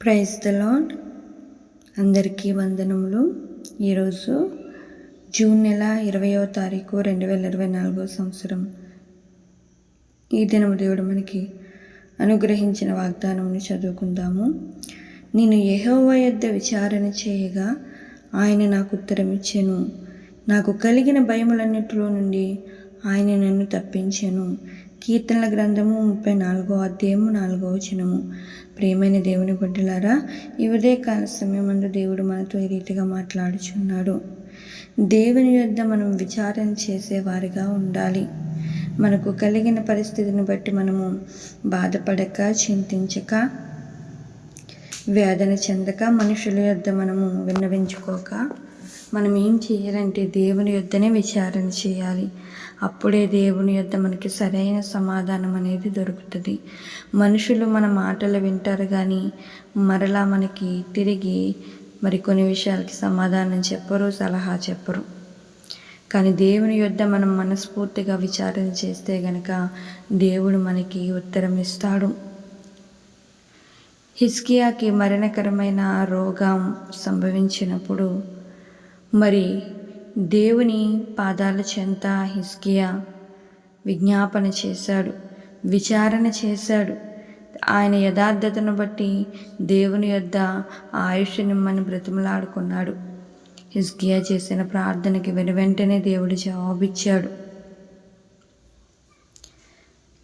Praise the lord అందరికీ వందనములు. ఈరోజు జూన్ నెల ఇరవయో తారీఖు రెండు వేల ఇరవై నాలుగో సంవత్సరం. ఈ దినము దేవుడు మనకి అనుగ్రహించిన వాగ్దానమును చదువుకుందాము. నేను యహోవ యొద్ద విచారణ చేయగా ఆయన నాకు ఉత్తరం ఇచ్చాను. నాకు కలిగిన భయములన్నిటిలో నుండి ఆయన నన్ను తప్పించాను. కీర్తనల గ్రంథము ముప్పై నాలుగో అధ్యాయము నాలుగో వచనము. ప్రేమైన దేవుని బిడ్డలారా ఈ ఉదయకాల సమయమందు దేవుడు మనతో ఈ రీతిగా మాట్లాడుచున్నాడు. దేవుని యొద్ద మనం విచారణ చేసేవారిగా ఉండాలి. మనకు కలిగిన పరిస్థితిని బట్టి మనము బాధపడక చింతించక వేదన చెందక మనుషుల యొద్ద మనము విన్నవించుకోక మనం ఏం చేయాలంటే దేవుని యొద్దనే విచారణ చేయాలి. అప్పుడే దేవుని యొద్ద మనకి సరైన సమాధానం అనేది దొరుకుతుంది. మనుషులు మన మాటలు వింటారు కానీ మరలా మనకి తిరిగి మరి కొన్ని విషయాలకి సమాధానం చెప్పరు సలహా చెప్పరు. కానీ దేవుని యొద్ద మనం మనస్ఫూర్తిగా విచారణ చేస్తే గనక దేవుడు మనకి ఉత్తరం ఇస్తాడు. హిస్కియాకి మరణకరమైన రోగం సంభవించినప్పుడు మరి దేవుని పాదాల చెంత హిస్కియా విజ్ఞాపన చేశాడు విచారణ చేశాడు. ఆయన యథార్థతను బట్టి దేవుని యొద్ద ఆయుష్ నిమ్మని బ్రతిమలాడుకున్నాడు. హిస్కియా చేసిన ప్రార్థనకి వెనువెంటనే దేవుడు జవాబిచ్చాడు.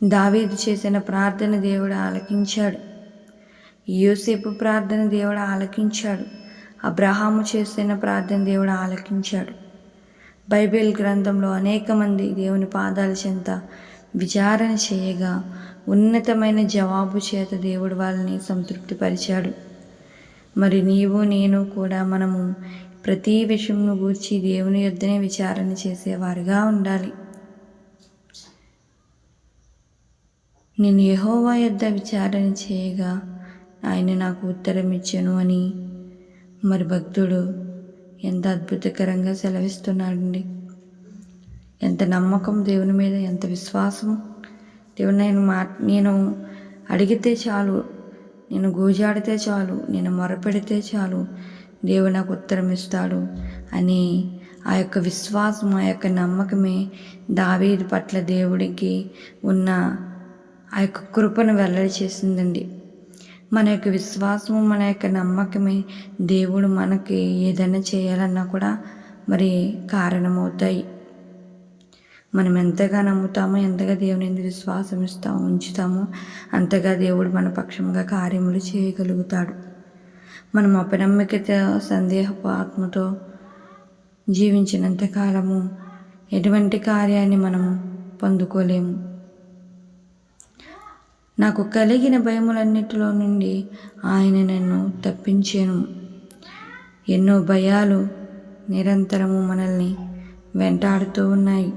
దావీదు చేసిన ప్రార్థన దేవుడు ఆలకించాడు. యోసేపు ప్రార్థన దేవుడు ఆలకించాడు. అబ్రహాము చేసిన ప్రార్థన దేవుడు ఆలకించాడు. బైబిల్ గ్రంథంలో అనేక మంది దేవుని పాదాల చెంత విచారణ చేయగా ఉన్నతమైన జవాబు చేత దేవుడు వాళ్ళని సంతృప్తిపరిచాడు. మరి నీవు నేను కూడా మనము ప్రతి విషయంను గూర్చి దేవుని యొద్దనే విచారణ చేసేవారుగా ఉండాలి. నేను యహోవా యొద్ద విచారణ చేయగా ఆయన నాకు ఉత్తరం ఇచ్చాను అని మరి భక్తుడు ఎంత అద్భుతకరంగా సెలవిస్తున్నాడండి. ఎంత నమ్మకం దేవుని మీద ఎంత విశ్వాసం దేవుడు నేను మా నేను అడిగితే చాలు నేను గూజాడితే చాలు నేను మొరపెడితే చాలు దేవుడు నాకు ఉత్తరం ఇస్తాడు అని ఆ యొక్క విశ్వాసం ఆ యొక్క నమ్మకమే దావీదు పట్ల దేవుడికి ఉన్న ఆ యొక్క కృపను వెల్లడి చేసిందండి. మన యొక్క విశ్వాసము మన యొక్క నమ్మకమే దేవుడు మనకి ఏదైనా చేయాలన్నా కూడా మరి కారణమవుతాయి. మనం ఎంతగా నమ్ముతామో ఎంతగా దేవుని ఎందుకు విశ్వాసం ఇస్తామో ఉంచుతామో అంతగా దేవుడు మన పక్షంగా కార్యములు చేయగలుగుతాడు. మనం అపనమ్మికత సందేహపు ఆత్మతో జీవించినంత కాలము ఎటువంటి కార్యాన్ని మనము పొందుకోలేము. నాకు కలిగిన భయములన్నిటిలో నుండి ఆయన నన్ను తప్పించాను. ఎన్నో భయాలు నిరంతరము మనల్ని వెంటాడుతూ ఉన్నాయి.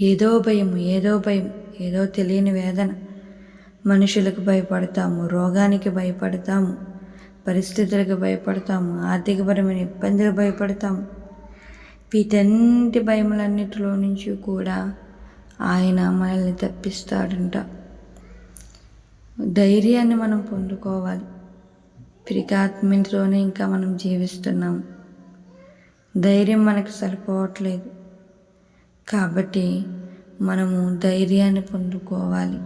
ఏదో భయం ఏదో భయం ఏదో తెలియని వేదన. మనుషులకు భయపడతాము రోగానికి భయపడతాము పరిస్థితులకు భయపడతాము ఆర్థికపరమైన ఇబ్బందులు భయపడతాము. వీటన్నిటి భయములన్నిటిలో నుంచి కూడా ఆయన మనల్ని తప్పిస్తాడంట. ధైర్యాన్ని మనం పొందుకోవాలి. పిరికాత్మతోనే ఇంకా మనం జీవిస్తున్నాం. ధైర్యం మనకు సరిపోవట్లేదు. కాబట్టి మనము ధైర్యాన్ని పొందుకోవాలి.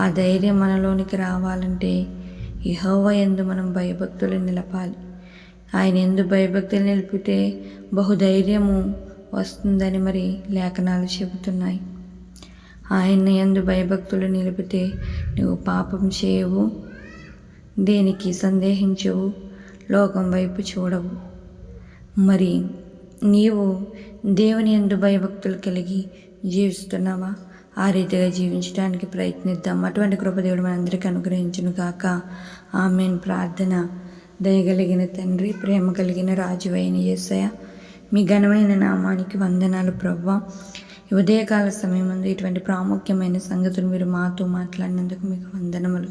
ఆ ధైర్యం మనలోనికి రావాలంటే ఇహోవ ఎందు మనం భయభక్తులు నిలపాలి. ఆయన ఎందు భయభక్తులు నిలిపితే బహుధైర్యము వస్తుందని మరి లేఖనాలు చెబుతున్నాయి. ఆయన్ని ఎందు భయభక్తులు నిలిపితే నువ్వు పాపం చేయవు దేనికి సందేహించవు లోకం వైపు చూడవు. మరి నీవు దేవుని ఎందు భయభక్తులు కలిగి జీవిస్తున్నావా? ఆ రీతిగా జీవించడానికి ప్రయత్నిద్దాం. అటువంటి కృపదేవుడు మనందరికీ అనుగ్రహించును కాక ఆమెన్. ప్రార్థన దయగలిగిన తండ్రి ప్రేమ కలిగిన రాజువైన ఏసయ మీ ఘనమైన నామానికి వందనాలు ప్రవ్వ ఉదయకాల సమయమందు ఇటువంటి ప్రాముఖ్యమైన సంగతులు మీరు మాతో మాట్లాడినందుకు మీకు వందనములు.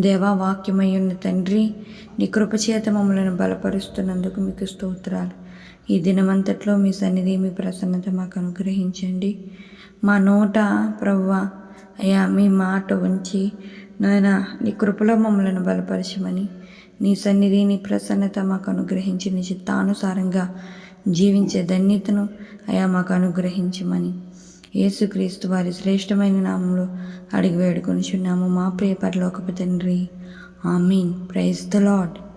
దేవా వాక్యమై ఉన్న తండ్రి నీ కృపచేత మమ్మలను బలపరుస్తున్నందుకు మీకు స్తోత్రాలు. ఈ దినమంతట్లో మీ సన్నిధి మీ ప్రసన్నత మాకు అనుగ్రహించండి. మా నోట ప్రవ్వ అయ్యా మీ మాట ఉంచి నాయన నీ కృపలో మమ్మలను బలపరచమని నీ సన్నిధి నీ ప్రసన్నత మాకు అనుగ్రహించి నీ చిత్తానుసారంగా జీవించే ధన్యతను అయా మాకు అనుగ్రహించమని. యేసుక్రీస్తు వారి శ్రేష్టమైన నామంలో అడిగి వేడుకొనిచున్నాము. మా ప్రియ పరలోకపు తండ్రి. ఆమీన్. Praise the lord